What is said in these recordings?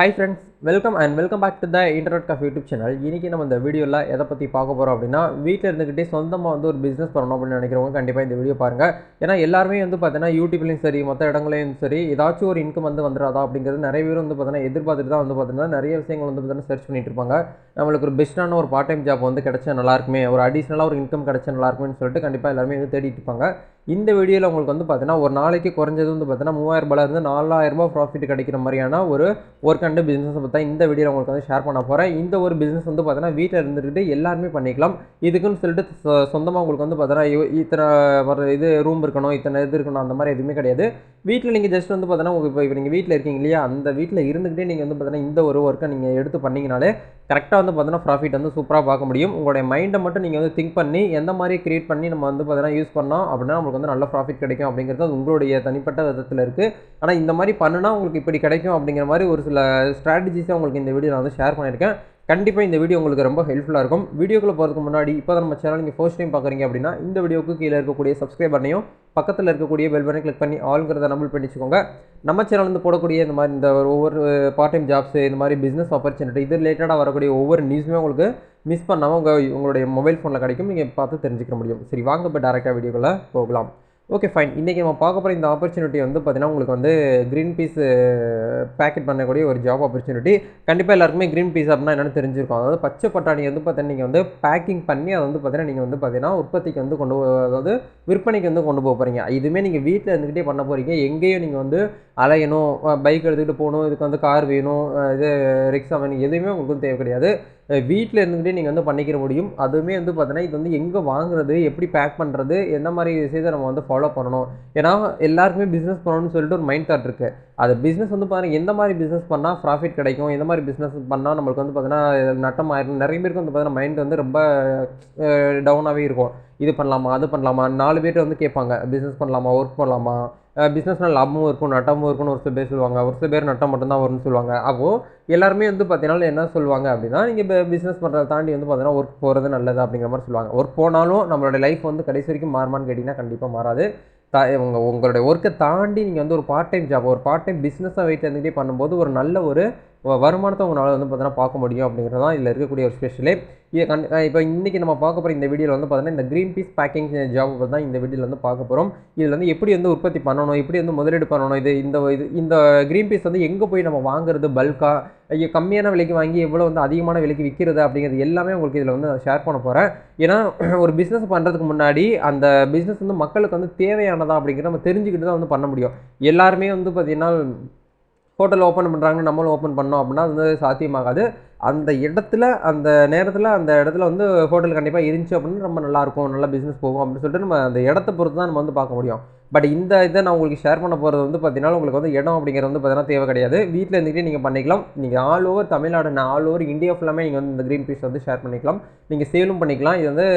Hi friends welcome and welcome back to the internet cough YouTube channel இன்றைக்கி நம்ம இந்த வீடியோவில் எதை பற்றி பார்க்க போகிறோம் அப்படின்னா வீட்டில் இருந்துக்கிட்டே சொந்தமாக வந்து ஒரு பிஸ்னஸ் பண்ணணும் அப்படின்னு நினைக்கிறவங்க கண்டிப்பாக இந்த வீடியோ பாருங்கள் ஏன்னா எல்லாருமே வந்து பார்த்தீங்கன்னா யூடியூப்லேயும் சரி மற்ற இடங்களையும் சரி ஏதாச்சும் ஒரு இன்கம் வந்து வந்துடாதா அப்படிங்கிறது நிறைய பேர் வந்து பார்த்தீங்கன்னா எதிர்பார்த்துட்டு தான் வந்து பார்த்தீங்கன்னா நிறைய விஷயங்கள் வந்து பார்த்தீங்கன்னா சர்ச் பண்ணிட்டு இருப்பாங்க. நம்மளுக்கு ஒரு பெஸ்ட்டான ஒரு பார்ட் டைம் ஜாப் வந்து கிடைச்சா நல்லா இருக்குமே ஒரு அடிஷ்னலாக ஒரு இன்கம் கிடைச்சா நல்லா சொல்லிட்டு கண்டிப்பாக எல்லாருமே வந்து தேடிட்டு இருப்பாங்க. இந்த வீடியோவில் உங்களுக்கு வந்து பார்த்தீங்கன்னா ஒரு நாளைக்கு குறைஞ்சது வந்து பார்த்தீங்கன்னா மூவாயிரம் நாலாயிரரூபா ப்ராஃபிட் கிடைக்கிற மாதிரியான ஒரு ஒர்க் அண்ட் பிஸ்னஸ் பார்த்தா இந்த வீடியோவில் உங்களுக்கு வந்து ஷேர் பண்ண போகிறேன் இந்த ஒரு பிஸ்னஸ் வந்து பார்த்தீங்கன்னா வீட்டில் இருந்துக்கிட்டு எல்லாருமே பண்ணிக்கலாம். இதுக்குன்னு சொல்லிட்டு சொந்தமாக உங்களுக்கு வந்து பார்த்தீங்கன்னா இத்தனை வர இது ரூம் இருக்கணும் இத்தனை இது இருக்கணும் அந்த மாதிரி எதுவுமே கிடையாது. வீட்டில் நீங்கள் ஜஸ்ட் வந்து பார்த்தீங்கன்னா உங்களுக்கு இப்போ நீங்கள் வீட்டில் இருக்கீங்க இல்லையா? அந்த வீட்டில் இருந்துக்கிட்டே நீங்கள் வந்து பார்த்தீங்கன்னா இந்த ஒரு ஒர்க்கை நீங்கள் எடுத்து பண்ணீங்கனாலே கரெக்டாக வந்து பார்த்தீங்கன்னா ப்ராஃபிட் வந்து சூப்பராக பார்க்க முடியும். உங்களுடைய மைண்டை மட்டும் நீங்கள் வந்து திங்க் பண்ணி எந்த மாதிரி க்ரியேட் பண்ணி நம்ம வந்து பார்த்தீங்கன்னா யூஸ் பண்ணோம் அப்படின்னா உங்களுக்கு வந்து நல்ல ப்ராஃபிட் கிடைக்கும் அப்படிங்கிறது அது உங்களுடைய தனிப்பட்ட விதத்தில் இருக்குது ஆனால் இந்த மாதிரி பண்ணுனா உங்களுக்கு இப்படி கிடைக்கும் அப்படிங்கிற மாதிரி ஒரு சில ஸ்ட்ராட்டஜிஸை உங்களுக்கு இந்த வீடியோ நான் வந்து ஷேர் பண்ணியிருக்கேன். கண்டிப்பாக இந்த வீடியோ உங்களுக்கு ரொம்ப ஹெல்ப்ஃபுல்லாக இருக்கும். வீடியோக்குள்ளே போகிறதுக்கு முன்னாடி இப்போ நம்ம சேனல் நீங்கள் ஃபர்ஸ்ட் டைம் பார்க்குறீங்க அப்படின்னா இந்த வீடியோக்கு கீழே இருக்கக்கூடிய சப்ஸ்கிரைப் பண்ணையும் பக்கத்தில் இருக்கக்கூடிய பெல் பட்டனை கிளிக் பண்ணி ஆளுங்கிறத நம்பிள் பண்ணி வச்சுக்கோங்க நம்ம சேனல் வந்து போடக்கூடிய இந்த மாதிரி இந்த ஒவ்வொரு பார்ட் டைம் ஜாப்ஸ் இந்த மாதிரி பிஸ்னஸ் ஆப்பர்ச்சுனிட்டி இது ரிலேட்டடாக வரக்கூடிய ஒவ்வொரு நியூஸுமே உங்களுக்கு மிஸ் பண்ணாமல் உங்கள் உங்களுடைய மொபைல் ஃபோனில் கிடைக்கும். நீங்கள் பார்த்து தெரிஞ்சுக்க முடியும். சரி வாங்க இப்போ டேரெக்டாக வீடியோக்குள்ளே போகலாம். ஓகே ஃபைன் இன்றைக்கி நம்ம பார்க்க போகிற இந்த ஆப்பர்ச்சுனிட்டி வந்து பார்த்தீங்கன்னா உங்களுக்கு வந்து க்ரீன் பீஸ் பேக்கெட் பண்ணக்கூடிய ஒரு ஜாப் ஆப்பர்ச்சுனிட்டி கண்டிப்பாக எல்லாருக்குமே க்ரீன் பீஸ் அப்படின்னா என்னென்னு தெரிஞ்சிருக்கும். அதாவது பச்சை பட்டாணி வந்து பார்த்தீங்கன்னா நீங்கள் வந்து பேக்கிங் பண்ணி அதை வந்து பார்த்தீங்கன்னா நீங்கள் வந்து பார்த்தீங்கன்னா உற்பத்திக்கு வந்து கொண்டு போ- அதாவது விற்பனைக்கு வந்து கொண்டு போக போகிறீங்க இதுவுமே நீங்கள் வீட்டில் இருந்துக்கிட்டே பண்ண போகிறீங்க எங்கேயும் நீங்கள் வந்து அலையணும் பைக் எடுத்துக்கிட்டு போகணும் இதுக்கு வந்து கார் வேணும் இது ரிக்ஷா வேணும் எதுவுமே உங்களுக்கு தேவை கிடையாது வீட்டில் இருந்துக்கிட்டே நீங்கள் வந்து பண்ணிக்கிற முடியும். அதுவுமே வந்து பார்த்தீங்கன்னா இது வந்து எங்கே வாங்குறது எப்படி பேக் பண்ணுறது எந்த மாதிரி விஷயத்தை நம்ம வந்து ஃபாலோ பண்ணணும். ஏன்னா எல்லாருக்குமே பிஸ்னஸ் பண்ணணும்னு சொல்லிட்டு ஒரு மைண்ட் தாட் இருக்குது அது பிஸ்னஸ் வந்து பார்த்தீங்கன்னா எந்த மாதிரி பிஸ்னஸ் பண்ணால் ப்ராஃபிட் கிடைக்கும் எந்த மாதிரி பிஸ்னஸ் பண்ணால் நம்மளுக்கு வந்து பார்த்தீங்கன்னா நட்டம் ஆயிரும். நிறைய பேருக்கு வந்து பார்த்தீங்கன்னா மைண்ட் வந்து ரொம்ப டவுனாகவே இருக்கும். இது பண்ணலாமா அது பண்ணலாமா நாலு பேர் வந்து கேட்பாங்க பிஸ்னஸ் பண்ணலாமா ஒர்க் பண்ணலாமா? பிஸ்னஸ்னால் லாபமும் இருக்கும் நட்டமும் இருக்கும்னு ஒரு சில பேர் சொல்லுவாங்க. ஒரு சில பேர் நட்டம் மட்டும்தான் வரும்னு சொல்லுவாங்க. அப்போது எல்லாருமே வந்து பார்த்தீங்கன்னா என்ன சொல்லுவாங்க அப்படின்னா நீங்கள் இப்போ பிஸ்னஸ் பண்ணுறத தாண்டி வந்து பார்த்தீங்கன்னா ஒர்க் போகிறது நல்லது அப்படிங்கிற மாதிரி சொல்லுவாங்க. ஒர்க் போனாலும் நம்மளோட லைஃப் வந்து கடைசி வரைக்கும் மாறுமான்னு கேட்டிங்கன்னா கண்டிப்பாக மாறாது. தா உங்கள் உங்களுடைய ஒர்க்கை தாண்டி நீங்கள் வந்து ஒரு பார்ட் டைம் ஜாப் ஒரு பார்ட் டைம் பிஸ்னஸாக வெயிட் இருந்துகிட்டே பண்ணும்போது ஒரு நல்ல ஒரு வருமானத்தை உங்களால் வந்து பார்த்தீங்கன்னா பார்க்க முடியும் அப்படிங்கிறது தான் இதில் இருக்கக்கூடிய ஒரு ஸ்பெஷலே இது கண் இப்போ இன்றைக்கி நம்ம பார்க்க போகிற இந்த வீடியோவில் வந்து பார்த்தீங்கன்னா இந்த க்ரீன் பீஸ் பேக்கிங் ஜாப் தான் இந்த வீடியோவில் வந்து பார்க்க போகிறோம் இதில் வந்து எப்படி வந்து உற்பத்தி பண்ணணும் எப்படி வந்து முதலீடு பண்ணணும் இது இந்த இது இந்த க்ரீன் பீஸ் வந்து எங்கே போய் நம்ம வாங்குறது பல்காக ஐயோ கம்மியான விலைக்கு வாங்கி எவ்வளோ வந்து அதிகமான விலைக்கு விற்கிறது அப்படிங்கிறது எல்லாமே உங்களுக்கு இதில் வந்து ஷேர் பண்ண போகிறேன் ஏன்னா ஒரு பிஸ்னஸ் பண்ணுறதுக்கு முன்னாடி அந்த பிஸ்னஸ் வந்து மக்களுக்கு வந்து தேவையானதா அப்படிங்கிற நம்ம தெரிஞ்சுக்கிட்டு தான் வந்து பண்ண முடியும். எல்லாருமே வந்து பார்த்திங்கன்னா ஹோட்டல் ஓப்பன் பண்ணுறாங்க நம்மளும் ஓப்பன் பண்ணோம் அப்படின்னா அது வந்து சாத்தியமாகாது. அந்த இடத்துல அந்த நேரத்தில் அந்த இடத்துல வந்து ஹோட்டல் கண்டிப்பாக இருந்துச்சு அப்படின்னா ரொம்ப நல்லாயிருக்கும் நல்லா பிஸ்னஸ் போகும் அப்படின்னு சொல்லிட்டு நம்ம அந்த இடத்த பொறுத்து தான் நம்ம வந்து பார்க்க முடியும். பட் இந்த இதை நான் உங்களுக்கு ஷேர் பண்ண போகிறது வந்து பார்த்தீங்கன்னா உங்களுக்கு வந்து இடம் அப்படிங்கிறது வந்து பார்த்தீங்கன்னா தேவை கிடையாது. வீட்டில் இருந்துகிட்டே நீங்கள் பண்ணிக்கலாம். நீங்கள் ஆல் ஓவர் தமிழ்நாடு நான் ஆல் ஓவர் இந்தியா ஃபுல்லாமே நீங்கள் வந்து இந்த க்ரீன் பீஸ் வந்து ஷேர் பண்ணிக்கலாம். நீங்கள் சேலும் பண்ணிக்கலாம். இது வந்து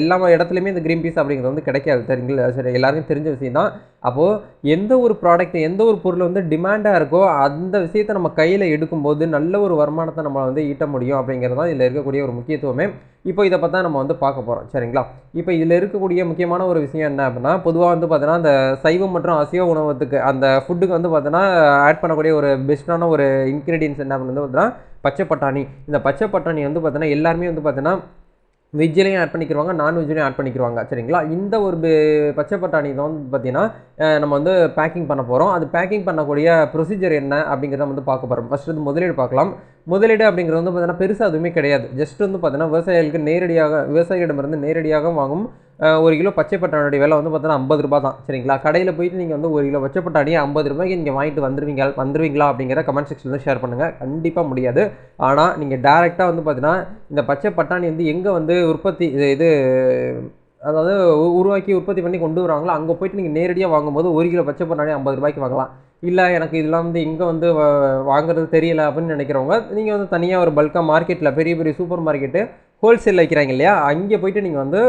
எல்லா இடத்துலையுமே இந்த க்ரீன் பீஸ் அப்படிங்கிறது வந்து கிடைக்காது. சரிங்களா சரி எல்லாருக்கும் தெரிஞ்ச விஷயம் தான். அப்போது எந்த ஒரு ப்ராடக்ட் எந்த ஒரு பொருள் வந்து டிமாண்டாக இருக்கோ அந்த விஷயத்தை நம்ம கையில் எடுக்கும்போது நல்ல ஒரு வருமானத்தை நம்ம வந்து ஈட்ட முடியும் அப்படிங்கிறது தான் இதில் இருக்கக்கூடிய ஒரு முக்கியத்துவமே. இப்போ இதை பற்றி நம்ம வந்து பார்க்க போகிறோம் சரிங்களா? இப்போ இதில் இருக்கக்கூடிய முக்கியமான ஒரு விஷயம் என்ன அப்படின்னா பொதுவாக வந்து பார்த்தீங்கன்னா அந்த சைவம் மற்றும் அசைவ உணவத்துக்கு அந்த ஃபுட்டுக்கு வந்து பார்த்தீங்கன்னா ஆட் பண்ணக்கூடிய ஒரு பெஸ்ட்டான ஒரு இன்க்ரீடியன்ஸ் என்ன அப்படின்னு வந்து பார்த்தீங்கன்னா பச்சை பட்டாணி. இந்த பச்சை பட்டாணி வந்து பார்த்தீங்கன்னா எல்லாருமே வந்து பார்த்தீங்கன்னா வெஜ்ஜிலையும் ஆட் பண்ணிக்கிறாங்க நான்வெஜ்லையும் ஆட் பண்ணிக்கிறாங்க சரிங்களா? இந்த ஒரு பச்சை பட்டாணி தான் வந்து பார்த்தீங்கன்னா நம்ம வந்து பேக்கிங் பண்ண போகிறோம் அது பேக்கிங் பண்ணக்கூடிய ப்ரொசீஜர் என்ன அப்படிங்கிறத வந்து பார்க்க போகிறோம் ஃபஸ்ட் வந்து முதலீடு பார்க்கலாம். முதலீடு அப்படிங்கிறது வந்து பார்த்திங்கன்னா பெருசாக எதுவுமே கிடையாது. ஜஸ்ட் வந்து பார்த்திங்கன்னா விவசாயிகளுக்கு நேரடியாக விவசாயிகளிடமிருந்து நேரடியாக வாங்கும் ஒரு கிலோ பச்சை பட்டாணியோட விலை வந்து பார்த்தீங்கன்னா ஐம்பது ரூபா தான். சரிங்களா? கடையில் போயிட்டு நீங்கள் வந்து ஒரு கிலோ பச்சை பட்டாணி ஐம்பது ரூபாய்க்கு நீங்கள் வாங்கிட்டு வந்துருவீங்க வந்துருவீங்களா அப்படிங்கிற கமெண்ட் செக்ஷனில் வந்து ஷேர் பண்ணுங்கள் கண்டிப்பாக முடியாது. ஆனால் நீங்கள் டேரெக்டாக வந்து பார்த்தீங்கன்னா இந்த பச்சை பட்டாணி வந்து எங்கே வந்து உற்பத்தி இது இது அதாவது உருவாக்கி உற்பத்தி பண்ணி கொண்டு வராங்களோ அங்கே போயிட்டு நீங்கள் நேரடியாக வாங்கும்போது ஒரு கிலோ பச்சை பட்டாணி ஐம்பது ரூபாய்க்கு வாங்கலாம். இல்லை எனக்கு இதெல்லாம் வந்து இங்கே வந்து வாங்குறது தெரியல அப்படின்னு நினைக்கிறவங்க நீங்கள் வந்து தனியாக ஒரு பல்காக மார்க்கெட்டில் பெரிய பெரிய சூப்பர் மார்க்கெட்டு ஹோல்சேலில் வைக்கிறாங்க இல்லையா? அங்கே போயிட்டு நீங்கள் வந்து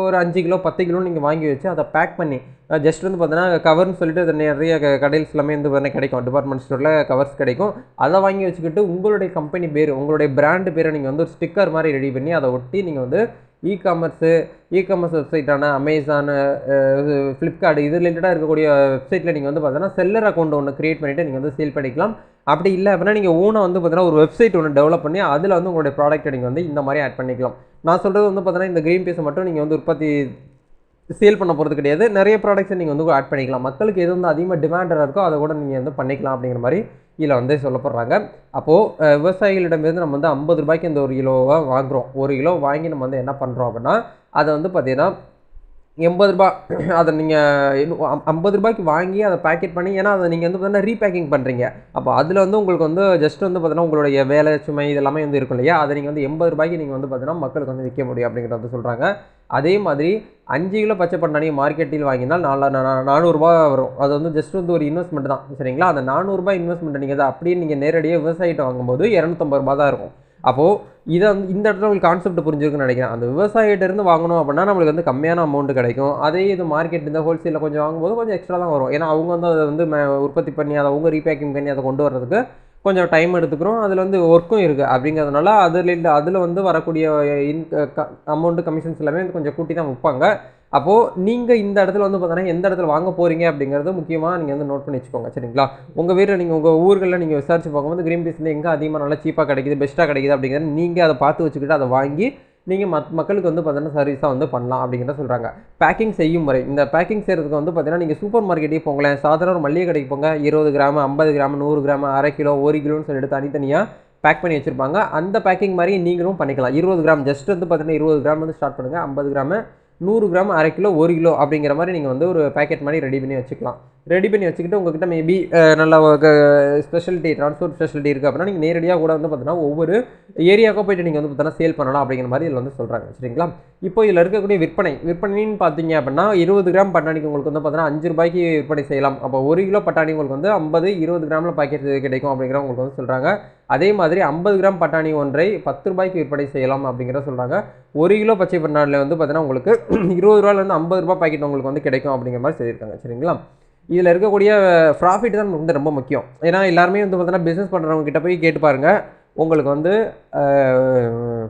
ஒரு அஞ்சு கிலோ பத்து கிலோ நீங்கள் வாங்கி வச்சு அதை பேக் பண்ணி ஜஸ்ட் வந்து பார்த்தீங்கன்னா கவர்னு சொல்லிட்டு அது நிறைய க- கடையில்ஸ் எல்லாமே வந்து பார்த்தீங்கன்னா கிடைக்கும். டிபார்ட்மெண்ட் ஸ்டோரில் கவர்ஸ் கிடைக்கும். அதை வாங்கி வச்சுக்கிட்டு உங்களுடைய கம்பெனி பேர் உங்களுடைய பிராண்டு பேரை நீங்கள் வந்து ஒரு ஸ்டிக்கர் மாதிரி ரெடி பண்ணி அதை ஒட்டி நீங்கள் வந்து இ காமர்ஸு இ காமர்ஸ் வெப்சைட்டான அமேசானு ஃப்ளிப்கார்ட் இது ரிலேட்டடாக இருக்கக்கூடிய வெப்சைட்டில் நீங்கள் வந்து பார்த்தீங்கன்னா செல்லர் அக்கௌண்ட் ஒன்று க்ரியேட் பண்ணிவிட்டு நீங்கள் வந்து சேல் பண்ணிக்கலாம். அப்படி இல்லை அப்படின்னா நீங்கள் ஓனாக வந்து பார்த்தீங்கன்னா ஒரு வெப்சைட் ஒன்று டெவலப் பண்ணி அதில் வந்து உங்களுடைய ப்ராடக்ட்டை நீங்கள் வந்து இந்த மாதிரி ஆட் பண்ணிக்கலாம். நான் சொல்கிறது வந்து பார்த்தீங்கன்னா இந்த க்ரீன் பீஸை மட்டும் நீங்கள் வந்து உற்பத்தி சேல் பண்ண போகிறது கிடையாது. நிறைய ப்ராடக்ட்ஸை நீங்கள் வந்து ஆட் பண்ணிக்கலாம். மக்களுக்கு எது வந்து அதிகமாக டிமாண்டாக இருக்கோ அதை கூட நீங்கள் வந்து பண்ணிக்கலாம் அப்படிங்கிற மாதிரி இதில் வந்து சொல்லப்படுறாங்க. அப்போது விவசாயிகளிடமிருந்து நம்ம வந்து ஐம்பது ரூபாய்க்கு இந்த ஒரு கிலோவாக வாங்குகிறோம் ஒரு கிலோ வாங்கி நம்ம வந்து என்ன பண்ணுறோம் அப்படின்னா அதை வந்து பார்த்திங்கன்னா எண்பது ரூபா அதை நீங்கள் ஐம்பது ரூபாய்க்கு வாங்கி அதை பேக்கெட் பண்ணி ஏன்னா அதை நீங்கள் வந்து பார்த்தீங்கன்னா ரீபேக்கிங் பண்ணுறீங்க அப்போ அதில் வந்து உங்களுக்கு வந்து ஜஸ்ட் வந்து பார்த்தீங்கன்னா உங்களுடைய வேலை சுமை இதெல்லாமே வந்து இருக்கும் இல்லையா? அதை நீங்கள் வந்து எண்பது ரூபாய்க்கு நீங்கள் வந்து பார்த்தீங்கன்னா மக்களுக்கு வந்து விற்க முடியும் அப்படிங்கிறத வந்து சொல்கிறாங்க அதே மாதிரி அஞ்சு கிலோ பச்சை பண்ணாணியை மார்க்கெட்டில் வாங்கினால் நாலு நா- நானூறுரூபா வரும். அது வந்து ஜஸ்ட் வந்து ஒரு இன்வெஸ்ட்மெண்ட் தான் சரிங்களா? அந்த நானூறுரூபா இன்வெஸ்ட்மெண்ட் நீங்கள் அதை அப்படியே நீங்கள் நேரடியாக விவசாயிகிட்ட வாங்கும்போது இரநூத்தம்பது ரூபா தான் இருக்கும். அப்போது இதை இந்த இடத்துல உங்களுக்கு கான்செப்ட் புரிஞ்சிருக்குன்னு நினைக்கிறேன். அந்த விவசாயிகிட்டேருந்து வாங்கணும் அப்படின்னா நம்மளுக்கு வந்து கம்மியான அமௌண்ட் கிடைக்கும். அதே இது மார்க்கெட் இந்த ஹோல்சேலில் கொஞ்சம் வாங்கும்போது கொஞ்சம் எக்ஸ்ட்ரா தான் வரும். ஏன்னா அவங்க வந்து அதை வந்து உற்பத்தி பண்ணி அதை அவங்க ரீபேக்கிங் பண்ணி அதை கொண்டு வர்றதுக்கு கொஞ்சம் டைம் எடுத்துக்கிறோம். அதில் வந்து ஒர்க்கும் இருக்குது அப்படிங்கிறதுனால அதில் அதில் வந்து வரக்கூடிய இன் அமௌண்ட்டு கமிஷன்ஸ் எல்லாமே வந்து கொஞ்சம் கூட்டி தான் விற்பாங்க அப்போது நீங்கள் இந்த இடத்துல வந்து பார்த்தோன்னா எந்த இடத்துல வாங்க போகிறீங்க அப்படிங்கிறது முக்கியமாக நீங்கள் வந்து நோட் பண்ணி வச்சுக்கோங்க சரிங்களா? உங்கள் வீட்டில் நீங்கள் உங்கள் ஊர்களில் நீங்கள் விசாரிச்சு பார்க்கும்போது க்ரீன் பீஸ் வந்து எங்கே அதிகமாக நல்லா சீப்பாக கிடைக்குது பெஸ்ட்டாக கிடைக்குது அப்படிங்கிறது நீங்கள் அதை பார்த்து வச்சுக்கிட்டு அதை வாங்கி நீங்கள் மத் மக்களுக்கு வந்து பார்த்தீங்கன்னா சர்வீஸாக வந்து பண்ணலாம் அப்படிங்கிறத சொல்கிறாங்க பேக்கிங் செய்யும் முறை. இந்த பேக்கிங் செய்கிறதுக்கு வந்து பார்த்தீங்கன்னா நீங்கள் சூப்பர் மார்க்கெட்டே போங்களேன். சாதாரண ஒரு மளிகை கடைக்கு போங்க. இருபது கிராம் ஐம்பது கிராம் நூறு கிராம் அரை கிலோ ஒரு கிலோன்னு சொல்லிட்டு தனித்தனியாக பேக் பண்ணி வச்சுருப்பாங்க. அந்த பேக்கிங் மாதிரி நீங்களும் பண்ணிக்கலாம். இருபது கிராம் ஜஸ்ட் வந்து பார்த்தீங்கன்னா இருபது கிராம் வந்து ஸ்டார்ட் பண்ணுங்கள் ஐம்பது கிராம் நூறு கிராம் அரை கிலோ ஒரு கிலோ அப்படிங்கிற மாதிரி நீங்கள் வந்து ஒரு பேக்கெட் மாதிரி ரெடி பண்ணி வச்சுக்கலாம். ரெடி பண்ணி வச்சுக்கிட்டு உங்ககிட்ட மேபி நல்ல ஸ்பெஷாலிட்டி ட்ரான்ஸ்போர்ட் ஃபெசிலிட்டி இருக்குது அப்படின்னா நீங்கள் நேரடியாக கூட வந்து பார்த்தீங்கன்னா ஒவ்வொரு ஏரியாவுக்கும் போயிட்டு நீங்கள் வந்து பார்த்தீங்கன்னா சேல் பண்ணலாம் அப்படிங்கிற மாதிரி இதில் வந்து சொல்கிறாங்க சரிங்களா? இப்போ இதில் இருக்கக்கூடிய விற்பனை விற்பனைன்னு பார்த்தீங்க அப்படின்னா இருபது கிராம் பட்டாணிக்கு உங்களுக்கு வந்து பார்த்தீங்கன்னா அஞ்சு ரூபாய்க்கு விற்பனை செய்யலாம். அப்போ ஒரு கிலோ பட்டாணி உங்களுக்கு வந்து ஐம்பது இருபது கிராமில் பாக்கெட் கிடைக்கும் அப்படிங்கிற உங்களுக்கு வந்து சொல்கிறாங்க அதே மாதிரி ஐம்பது கிராம் பட்டாணி ஒன்றை பத்து ரூபாய்க்கு விற்பனை செய்யலாம் அப்படிங்கிற சொல்கிறாங்க ஒரு கிலோ பச்சை பட்டாணியில் வந்து பார்த்தீங்கன்னா உங்களுக்கு இருபது ரூபாயிலேருந்து ஐம்பது ரூபாய் பாக்கெட் உங்களுக்கு வந்து கிடைக்கும் அப்படிங்கிற மாதிரி சொல்லியிருக்காங்க. சரிங்களா? இதில் இருக்கக்கூடிய ப்ராஃபிட் தான் வந்து ரொம்ப முக்கியம். ஏன்னா எல்லாருமே வந்து பார்த்தீங்கன்னா பிஸ்னஸ் பண்ணுறவங்க கிட்ட போய் கேட்டு பாருங்கள் உங்களுக்கு வந்து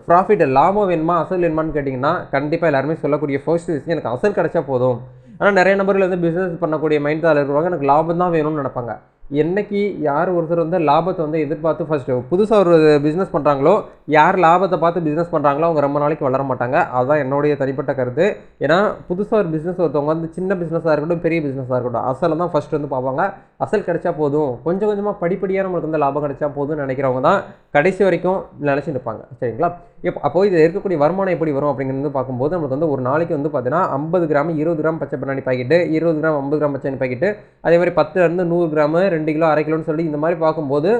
ப்ராஃபிட் லாபம் வேணுமா அசல் வேணுமான்னு கேட்டிங்கன்னா கண்டிப்பாக எல்லாருமே சொல்லக்கூடிய ஃபர்ஸ்ட் விஷயம் எனக்கு அசல் கிடைச்சா போதும். ஆனால் நிறைய நபர்கள் வந்து பிஸ்னஸ் பண்ணக்கூடிய மைண்ட் தான் இருக்கிறவங்க எனக்கு லாபம் தான் வேணும்னு நினைப்பாங்க. என்னைக்கு யார் ஒருத்தர் வந்து லாபத்தை வந்து எதிர்பார்த்து ஃபஸ்ட்டு புதுசாக ஒரு பிஸ்னஸ் பண்ணுறாங்களோ யார் லாபத்தை பார்த்து பிஸ்னஸ் பண்ணுறாங்களோ அவங்க ரொம்ப நாளைக்கு வளர மாட்டாங்க. அதுதான் என்னுடைய தனிப்பட்ட கருத்து. ஏன்னா புதுசாக ஒரு பிஸ்னஸ் ஒருத்தவங்க வந்து சின்ன பிஸ்னஸாக இருக்கட்டும் பெரிய பிஸ்னஸாக இருக்கட்டும் அசலை தான் ஃபஸ்ட்டு வந்து பார்ப்பாங்க. அசல் கிடைச்சா போதும். கொஞ்சம் கொஞ்சமாக படிப்படியாக நம்மளுக்கு வந்து லாபம் கிடைச்சா போதும்னு நினைக்கிறவங்க தான் கடைசி வரைக்கும் நினச்சி நிற்பாங்க சரிங்களா? இப்போ அப்போ இது இருக்கக்கூடிய வருமானம் எப்படி வரும் அப்படிங்கிறது பார்க்கும்போது நம்மளுக்கு வந்து ஒரு நாளைக்கு வந்து பார்த்தீங்கன்னா ஐம்பது கிராம் இருபது கிராம் பச்சை பின்னாடி பாக்கெட்டு இருபது கிராம் ஐம்பது கிராம் பச்சை பாக்கெட்டு அதே மாதிரி பத்துலேருந்து நூறு கிராமு ரெண்டு கிலோ அரை கிலோன்னு சொல்லி இந்த மாதிரி பார்க்கும்போது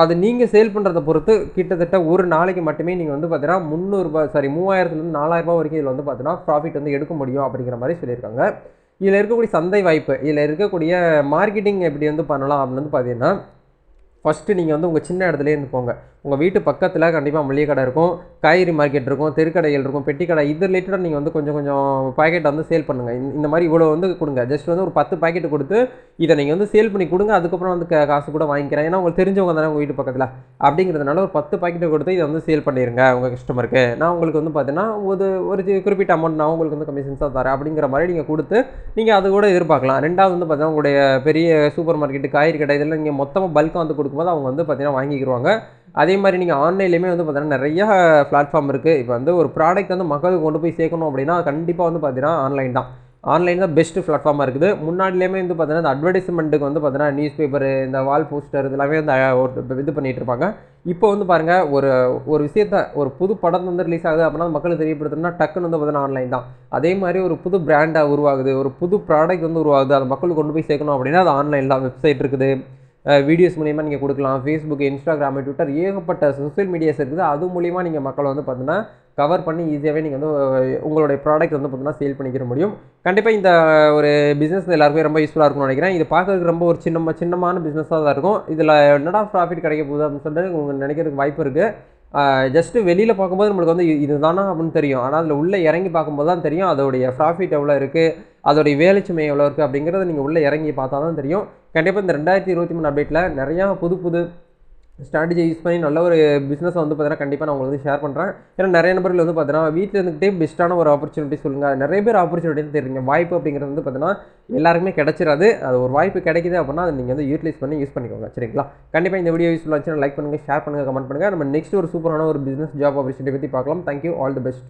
அது நீங்கள் சேல் பண்ணுறதை பொறுத்து கிட்டத்தட்ட ஒரு நாளைக்கு மட்டுமே நீங்கள் வந்து பார்த்தீங்கன்னா முந்நூறுரூபா சாரி மூவாயிரத்துலேருந்து நாலாயிரரூபா வரைக்கும் இதில் வந்து பார்த்தீங்கன்னா ப்ராஃபிட் வந்து எடுக்க முடியும் அப்படிங்கிற மாதிரி சொல்லியிருக்காங்க. இதில் இருக்கக்கூடிய சந்தை வாய்ப்பு இதில் இருக்கக்கூடிய மார்க்கெட்டிங் எப்படி வந்து பண்ணலாம் அப்படின்னு வந்து பார்த்தீங்கன்னா ஃபஸ்ட்டு நீங்கள் வந்து உங்கள் சின்ன இடத்துலேயே இருந்து போங்க. உங்கள் வீட்டு பக்கத்தில் கண்டிப்பாக மளிகை கடை இருக்கும் காய்கறி மார்க்கெட் இருக்கும் தெருக்கடைகள் இருக்கும் பெட்டி கடை இது ரிலேட்டடாக நீங்கள் வந்து கொஞ்சம் கொஞ்சம் பாக்கெட்டை வந்து சேல் பண்ணுங்கள் இந்த- மாதிரி இவ்வளோ வந்து கொடுங்க. ஜஸ்ட் வந்து ஒரு பத்து பாக்கெட் கொடுத்து இதை நீங்கள் வந்து சேல் பண்ணி கொடுங்க. அதுக்கப்புறம் வந்து காசு கூட வாங்கிக்கிறேன். ஏன்னா உங்களுக்கு தெரிஞ்சவங்க தானே உங்கள் வீட்டு பக்கத்தில். அப்படிங்கிறதுனால ஒரு பத்து பாக்கெட்டை கொடுத்து இதை வந்து சேல் பண்ணிடுங்க உங்கள் கஸ்டமருக்கு நான் உங்களுக்கு வந்து பார்த்தீங்கன்னா ஒரு ஒரு குறிப்பிட்ட அமௌண்ட் நான் உங்களுக்கு வந்து கமிஷன்ஸாக தரேன். அப்படிங்கிற மாதிரி நீங்கள் கொடுத்து நீங்கள் அது கூட எதிர்பார்க்கலாம். ரெண்டாவது வந்து பார்த்தீங்கன்னா உங்களுடைய பெரிய சூப்பர் மார்க்கெட்டு காய்கறி கடை இதெல்லாம் நீங்கள் மொத்தமாக பல்காக வந்து கொடுக்கும்போது அவங்க வந்து பார்த்தீங்கன்னா வாங்கிக்கிடுவாங்க அதே மாதிரி நீங்கள் ஆன்லைன்லேயுமே வந்து பார்த்தீங்கன்னா நிறைய பிளாட்ஃபார்ம் இருக்குது இப்போ வந்து ஒரு ப்ராடக்ட் வந்து மக்களுக்கு கொண்டு போய் சேர்க்கணும் அப்படின்னா கண்டிப்பாக வந்து பார்த்தீங்கன்னா ஆன்லைன் தான். ஆன்லைன் தான் பெஸ்ட்டு பிளாட்ஃபார்மாக இருக்குது. முன்னாடிலேயுமே வந்து பார்த்தீங்கன்னா இந்த அட்வர்டைஸ்மெண்ட்டுக்கு வந்து பார்த்தீங்கன்னா நியூஸ் பேப்பர் இந்த வால் போஸ்டர் இதெல்லாமே வந்து ஒரு இது பண்ணிகிட்டு இருப்பாங்க. இப்போ வந்து பாருங்கள் ஒரு ஒரு விஷயத்த ஒரு புது படம் வந்து ரிலீஸ் ஆகுது அப்படின்னா அது மக்களுக்கு தெரியப்படுத்தணும்னா டக்குன்னு வந்து பார்த்தீங்கன்னா ஆன்லைன் தான். அதே மாதிரி ஒரு புது பிராண்டாக உருவாகுது ஒரு புது ப்ராடக்ட் வந்து உருவாகுது அதை மக்களுக்கு கொண்டு போய் சேர்க்கணும் அப்படின்னா அது ஆன்லைன் தான். வெப்சைட் இருக்குது. வீடியோஸ் மூலிமா நீங்கள் கொடுக்கலாம். ஃபேஸ்புக் இன்ஸ்டாகிராம் ட்விட்டர் ஏகப்பட்ட சோஷியல் மீடியாஸ் இருக்குது. அது மூலிமா நீங்கள் மக்களை வந்து பார்த்தீங்கன்னா கவர் பண்ணி ஈஸியாகவே நீங்கள் வந்து உங்களுடைய ப்ராடக்ட் வந்து பார்த்தீங்கன்னா சேல் பண்ணிக்கிற முடியும். கண்டிப்பாக இந்த ஒரு பிஸ்னஸ் எல்லாருக்குமே ரொம்ப யூஸ்ஃபுல்லாக இருக்கும்னு நினைக்கிறேன். இது பார்க்கறதுக்கு ரொம்ப ஒரு சின்ன சின்னமான பிஸ்னஸாக தான் இருக்கும். இதில் என்னடா ப்ராஃபிட் கிடைக்க போகுது அப்படின்னு சொல்லிட்டு உங்களுக்கு நினைக்கிறதுக்கு வாய்ப்பு இருக்குது ஜஸ்ட்டு வெளியில் பார்க்கும்போது நம்மளுக்கு வந்து இது- தானா அப்படின்னு தெரியும். ஆனால் அதில் உள்ளே இறங்கி பார்க்கும்போது தான் தெரியும் அதோடைய ப்ராஃபிட் எவ்வளோ இருக்குது அதோடைய வேலைச்சுமை எவ்வளோ இருக்குது அப்படிங்கிறத நீங்கள் உள்ளே இறங்கி பார்த்தா தான் தெரியும். கண்டிப்பாக இந்த ரெண்டாயிரத்தி இருபத்தி மூணு அப்டேட்டில் நிறையா புது புது ஸ்ட்ராட்டஜி யூஸ் பண்ணி நல்ல ஒரு பிஸ்னஸை வந்து பார்த்தீங்கன்னா கண்டிப்பாக நான் உங்களுக்கு வந்து ஷேர் பண்ணுறேன் ஏன்னா நிறைய நபர்கள் வந்து பார்த்தீங்கன்னா வீட்டில் இருந்துகிட்டே பெஸ்ட்டான ஒரு ஆப்பர்ச்சுனிட்டி சொல்லுங்கள் நிறைய பேர் ஆப்பர்ச்சுனிட்டி தெரியுங்க. வாய்ப்பு அப்படிங்கிறது வந்து பார்த்தீங்கன்னா எல்லாருக்குமே கிடைச்சிடாது அது ஒரு வாய்ப்பு கிடைக்குது அப்படின்னா அதை நீங்கள் வந்து யூட்டிலைஸ் பண்ணி யூஸ் பண்ணிக்கோங்க. சரிங்களா? கண்டிப்பாக இந்த வீடியோ யூஸ்ஃபுல்லாக லைக் பண்ணுங்கள் ஷேர் பண்ணுங்கள் கமெண்ட் பண்ணுங்கள் நம்ம நெக்ஸ்ட் ஒரு சூப்பரான ஒரு பிஸ்னஸ் ஜாப் ஆப்பர்ச்சுனிட்டி பற்றி பார்க்கலாம். Thank you all the best